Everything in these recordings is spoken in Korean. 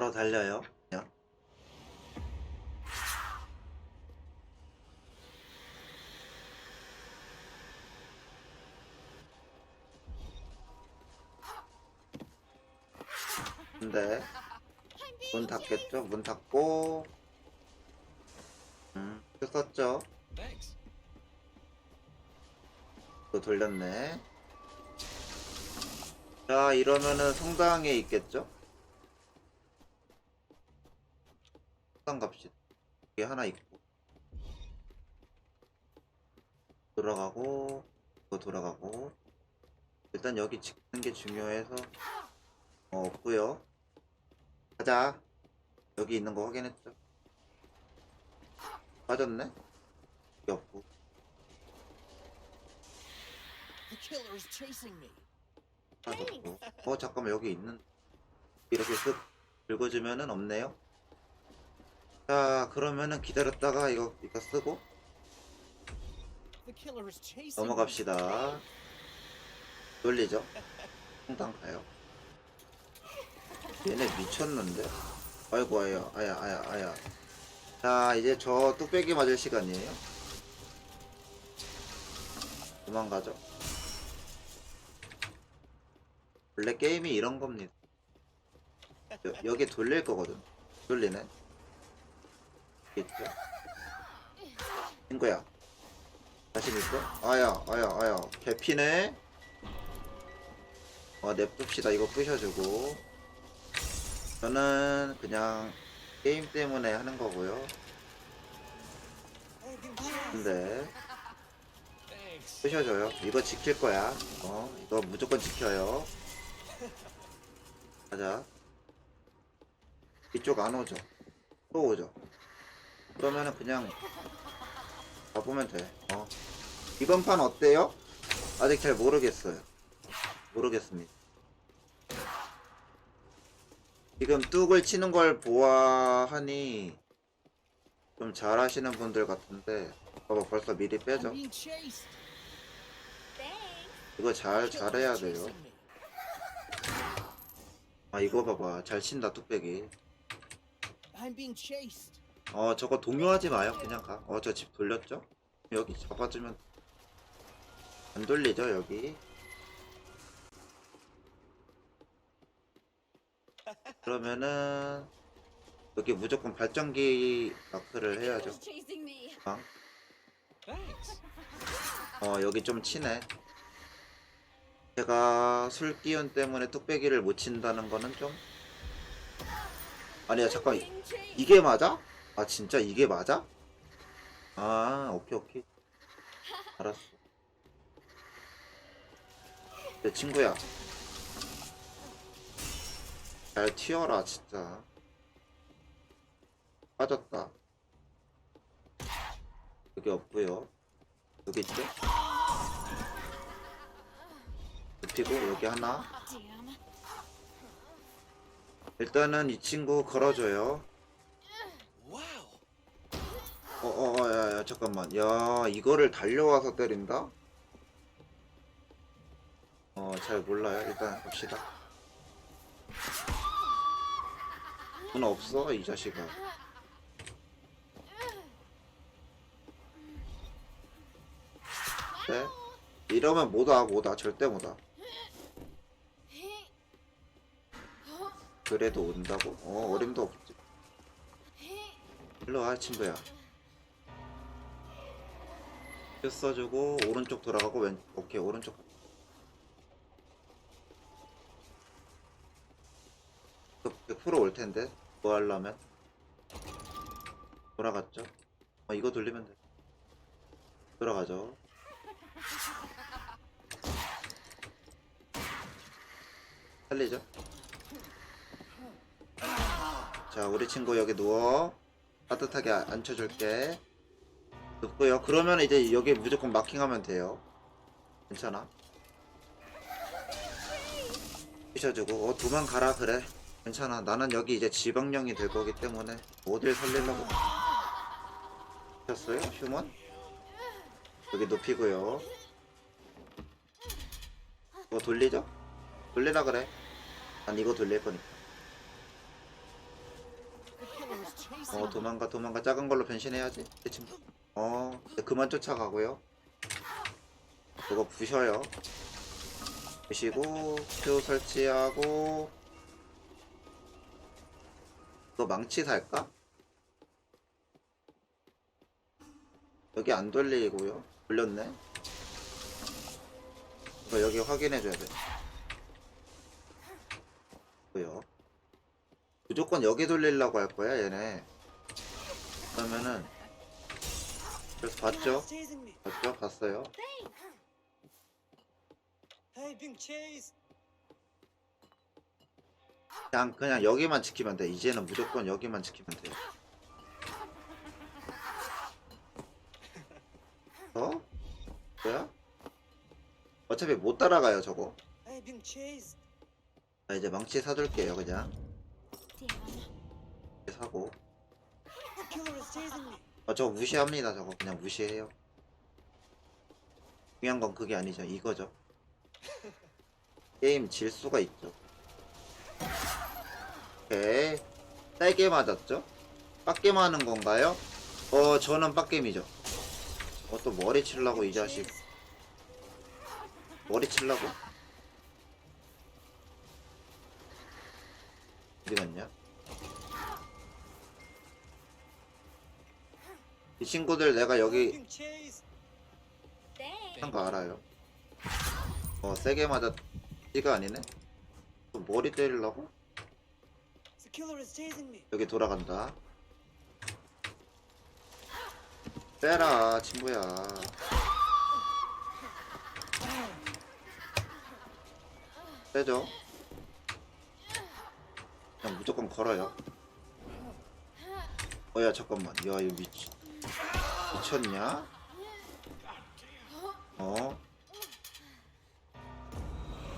바로 달려요. 근데 문 닫겠죠? 문 닫고 음, 또 썼죠? 또 돌렸네. 자, 이러면은 성당에 있겠죠? 갑시다. 여기 하나 있고. 돌아가고, 또 돌아가고. 일단 여기 찍는 게 중요해서, 어, 없고요 가자. 여기 있는 거 확인했죠? 빠졌네? 여기 없고. 빠졌고. 어, 잠깐만, 여기 있는. 이렇게 쓱 긁어주면은 없네요. 자, 그러면은 기다렸다가 이거, 이거 쓰고 넘어갑시다. 돌리죠? 성당 가요. 얘네 미쳤는데? 아이고, 아야, 아야, 아야, 아야. 자, 이제 저 뚝배기 맞을 시간이에요. 도망가죠. 원래 게임이 이런 겁니다. 여, 여기 돌릴 거거든. 돌리네. 친구야. 자신 있어? 아야, 아야, 아야. 개피네? 어, 냅둡시다. 이거 부셔주고. 저는 그냥 게임 때문에 하는 거고요. 근데. 부셔줘요. 이거 지킬 거야. 어, 이거 무조건 지켜요. 가자. 이쪽 안 오죠? 또 오죠? 그러면은 그냥 가보면 돼. 어. 이번 판 어때요? 아직 잘 모르겠어요. 모르겠습니다. 지금 뚝을 치는 걸 보아하니 좀 잘하시는 분들 같은데 봐봐 벌써 미리 빼죠. 이거 잘 잘해야 돼요. 아 이거 봐봐 잘 친다 뚝배기. I'm being chased. 어 저거 동요하지 마요 그냥 가. 어 저 집 돌렸죠? 여기 잡아주면 안 돌리죠 여기. 그러면은 여기 무조건 발전기 마크를 해야죠. Thanks. 어 여기 좀 치네. 제가 술 기운 때문에 뚝배기를 못 친다는 거는 좀 아니야 잠깐. 이게 맞아? 아 진짜 이게 맞아? 아 오케이 오케이 알았어 내 친구야 잘 튀어라 진짜 빠졌다 여기 없고요 여기 있죠? 눕히고 여기 하나. 일단은 이 친구 걸어줘요. 어어어 야 야 잠깐만. 야 이거를 달려와서 때린다? 어 잘 몰라요. 일단 갑시다. 돈 없어 이 자식아. 네? 이러면 못와 못와. 절대 못와. 그래도 온다고? 어 어림도 없지. 일로 와 친구야 표 써주고 오른쪽 돌아가고 왼 오케이 오른쪽. 100%올 텐데 뭐 하려면? 돌아갔죠? 어 이거 돌리면 돼. 돌아가죠. 살리죠? 자 우리 친구 여기 누워. 따뜻하게 아- 앉혀줄게 눕고요. 그러면 이제 여기 무조건 마킹하면 돼요. 괜찮아? 피셔주고. 어 도망가라. 그래. 괜찮아. 나는 여기 이제 지방령이 될 거기 때문에 어딜 살리려고. 피셨어요? 휴먼? 여기 눕히고요. 이거 돌리죠? 돌리라 그래. 난 이거 돌릴 거니까 어. 도망가 도망가. 작은 걸로 변신해야지. 내 친구 어 이제 그만 쫓아가고요. 이거 부셔요. 부시고 표 설치하고. 이거 망치 살까? 여기 안 돌리고요. 돌렸네. 이거 여기 확인해줘야 돼. 뭐요 무조건 여기 돌리려고 할 거야 얘네 그러면은 그래서 봤죠? 봤죠? 봤어요. 그냥 그냥 여기만 지키면 돼 이제는 무조건 여기만 지키면 돼 어? 뭐야? 어차피 못 따라가요 저거. 자 이제 망치 사둘게요 그냥 사고 me. 아, 저거 무시합니다. 저거 그냥 무시해요. 중요한 건 그게 아니죠. 이거죠. 게임 질 수가 있죠. 오케이. 세게 맞았죠? 빡게 맞는 건가요? 어, 저는 빡겜이죠. 어, 또 머리 치려고 이 자식. 머리 치려고? 어디 갔냐? 이 친구들 내가 여기. 한 거 알아요. 어, 세게 맞았지가 아니네. 또 머리 때리려고? 여기 돌아간다. 빼라, 친구야. 빼죠. 그냥 무조건 걸어요. 어야 잠깐만. 야 이거 미치 미쳤냐? 어?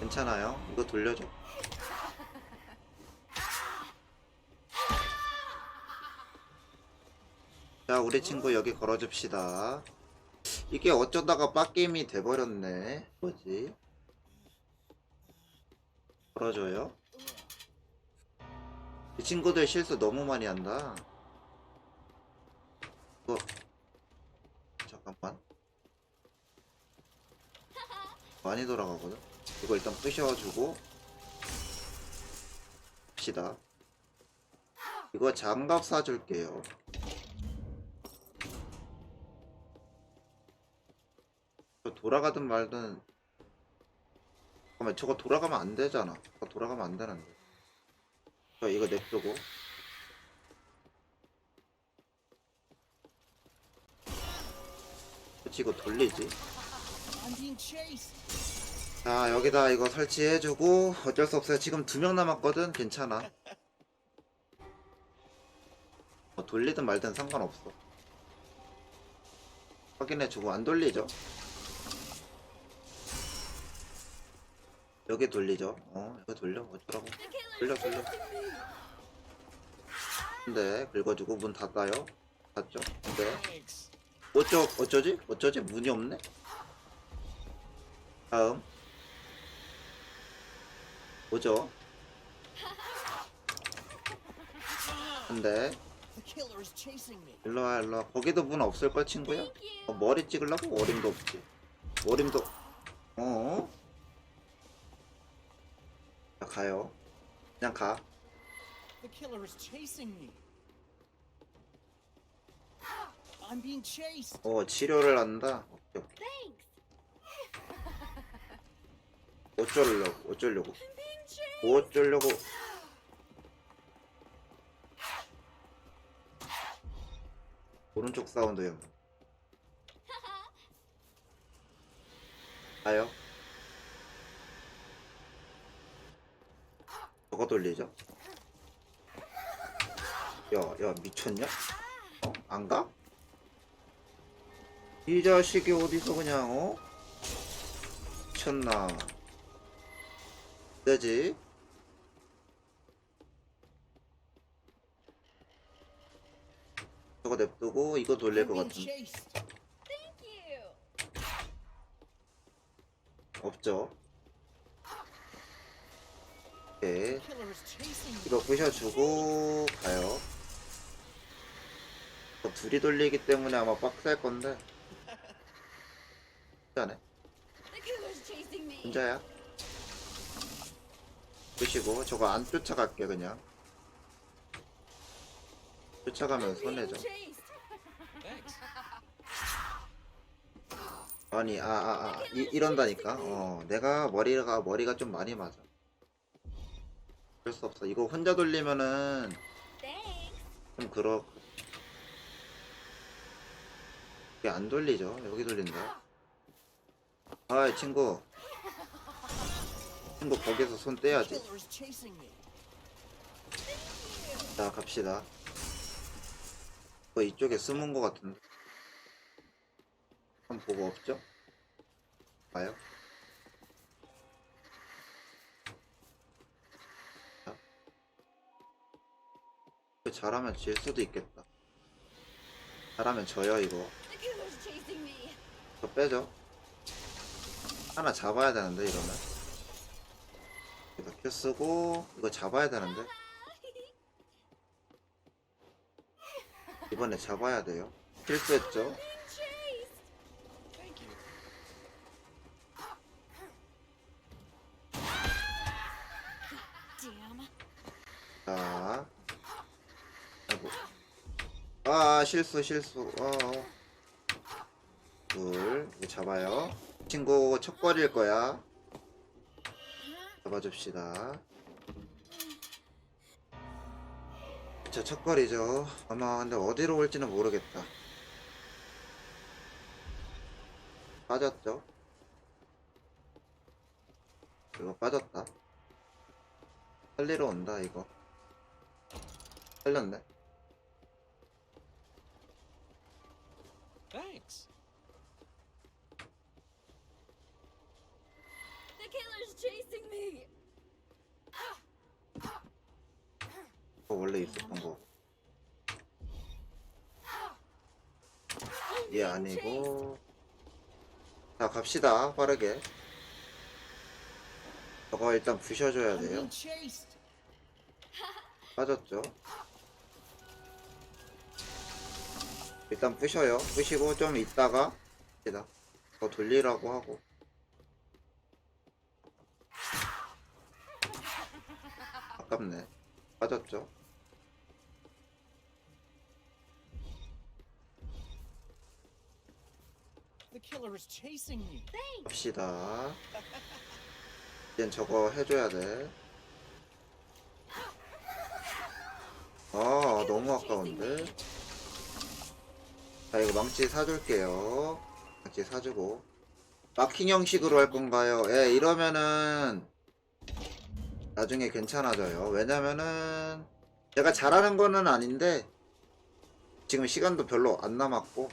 괜찮아요. 이거 돌려줘. 자, 우리 친구 여기 걸어줍시다. 이게 어쩌다가 빡게임이 돼버렸네. 뭐지? 걸어줘요. 이 친구들 실수 너무 많이 한다. 이거 잠깐만. 많이 돌아가거든. 이거 일단 부셔주고 합시다. 이거 장갑 사줄게요. 저 돌아가든 말든 잠깐만 저거 돌아가면 안 되잖아. 돌아가면 안 되는데. 저 이거 냅두고 그치 이거 돌리지. 자 여기다 이거 설치해주고 어쩔 수 없어요. 지금 두 명 남았거든? 괜찮아. 뭐 돌리든 말든 상관없어. 확인해주고 안 돌리죠 여기 돌리죠 어 여기 돌려 어쩌라고 돌려 돌려 근데 긁어주고 문 닫아요 닫죠 근데. 어쩌 어쩌지 어쩌지 문이 없네 다음 오죠 근데. 일로와 일로와 거기도 문 없을걸 친구야? 어, 머리 찍으려고? 어림도 없지 어림도 어? 자 가요 그냥 가 The killer is chasing me. I'm being chased. 어, 치료를 한다? 오케이, 오케이. 어쩌려고, 어쩌려고. 뭐 어쩌려고. 오른쪽 사운드요. 가요. 저거 돌리죠? 야, 야, 미쳤냐? 어? 안 가? 이 자식이 어디서 그냥 어? 미쳤나 되지? 저거 냅두고 이거 돌릴 것 같은데. 없죠 me. 이거 부셔주고 가요 뭐 둘이 돌리기 때문에 아마 빡셀 건데. me. 혼자야. 보시고 저거 안 쫓아갈게 그냥. 쫓아가면 손해죠. 아니 아아아 이, 이런다니까. 어 내가 머리가 머리가 좀 많이 맞아. 그럴 수 없어. 이거 혼자 돌리면은. 좀 그렇. 이게 안 돌리죠. 여기 돌린다. 아이 친구. 친구 거기서 손 떼야지. 자 갑시다. 뭐 이쪽에 숨은 것 같은데. 한번 보고 없죠? 봐요. 잘하면 질 수도 있겠다. 잘하면 져요 이거. 이거 빼죠. 하나 잡아야 되는데 이러면. 큐 쓰고 이거 잡아야 되는데. 이번에 잡아야 돼요. 실수했죠. 실수, 실수. 어. 어. 둘. 이거 잡아요. 친구 척거릴 거야. 잡아줍시다. 자, 척거리죠. 아마 근데 어디로 올지는 모르겠다. 빠졌죠? 이거 빠졌다. 살리러 온다, 이거. 살렸네. Thanks. The killer's chasing me. 그거 원래 있었던 거. 얘 아니고. 자, 갑시다. 빠르게. 저거 일단 부셔줘야 I'm 돼요. being chased. 빠졌죠? 일단 부셔요. 부시고 좀 있다가 합시다. 더 돌리라고 하고. 아깝네. 빠졌죠? 갑시다. 이젠 저거 해줘야 돼. 아, 너무 아까운데. 자, 이거 망치 사줄게요. 망치 사주고. 마킹 형식으로 할 건가요? 예, 이러면은 나중에 괜찮아져요. 왜냐면은 제가 잘하는 거는 아닌데 지금 시간도 별로 안 남았고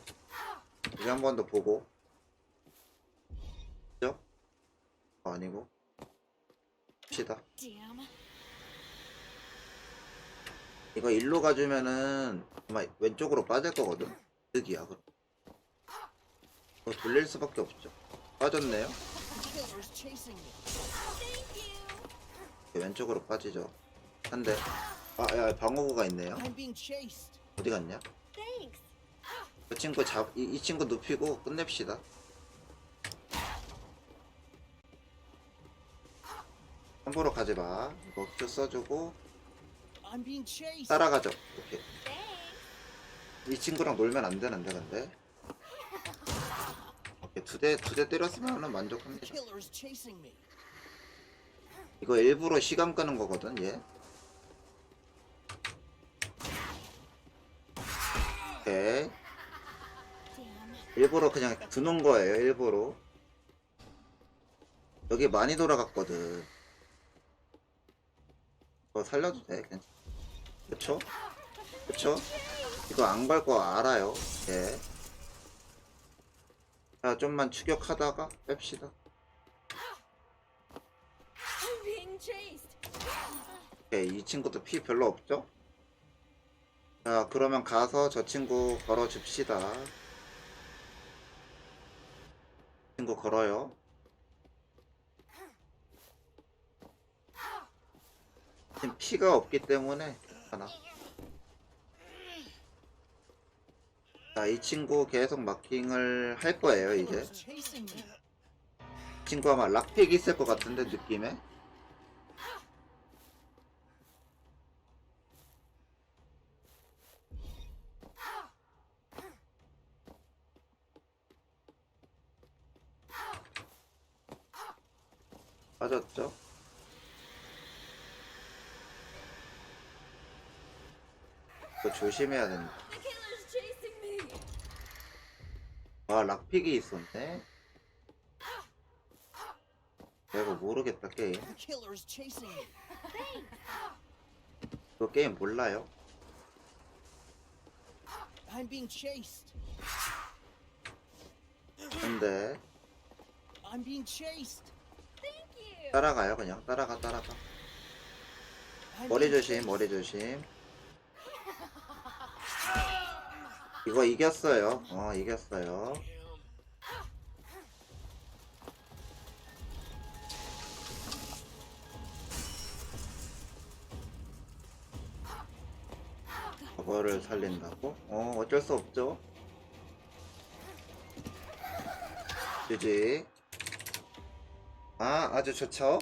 이제 한 번 더 보고 그죠? 어, 아니고. Damn. 이거 일로 가주면은 아마 왼쪽으로 빠질 거거든. 득이야. 그럼. 이거 돌릴 수밖에 없죠. 빠졌네요. 왼쪽으로 빠지죠. 한 대. 아, 야, 방어구가 있네요. 어디 갔냐? Thanks. 그 친구 잡, 이, 이 친구 눕히고 끝냅시다. 함부로 가지 마. 이거 큐 써주고. 따라가죠. 이렇게. 이 친구랑 놀면 안 되는데 근데. 오케이, 두 대, 두 대 때렸으면 만족합니다. 이거 일부러 시간 끄는 거거든, 얘. 오케이. 일부러 그냥 두는 거예요, 일부러. 여기 많이 돌아갔거든. 이거 살려도 돼. 그쵸? 그쵸? 이거 안 갈 거 알아요, 예. 자, 좀만 추격하다가 뺍시다. 오케이, 이 친구도 피 별로 없죠? 자, 그러면 가서 저 친구 걸어줍시다. 친구 걸어요. 지금 피가 없기 때문에 하나. 자, 이 친구 계속 마킹을 할 거예요, 이제. 이 친구 아마 락픽 있을 것 같은데, 느낌에. 빠졌죠? 조심해야 된다. The killer's chasing me. 아, 락픽이 있었네. 내가 모르겠다, 게임. 그 게임 몰라요? I'm being chased. 근데, I'm being chased. Thank you. 따라가요, 그냥. 따라가, 따라가. 머리 조심. 머리 조심. 이거 이겼어요. 어, 이겼어요. 저거를 살린다고? 어, 어쩔 수 없죠. 그지? 아, 아주 좋죠.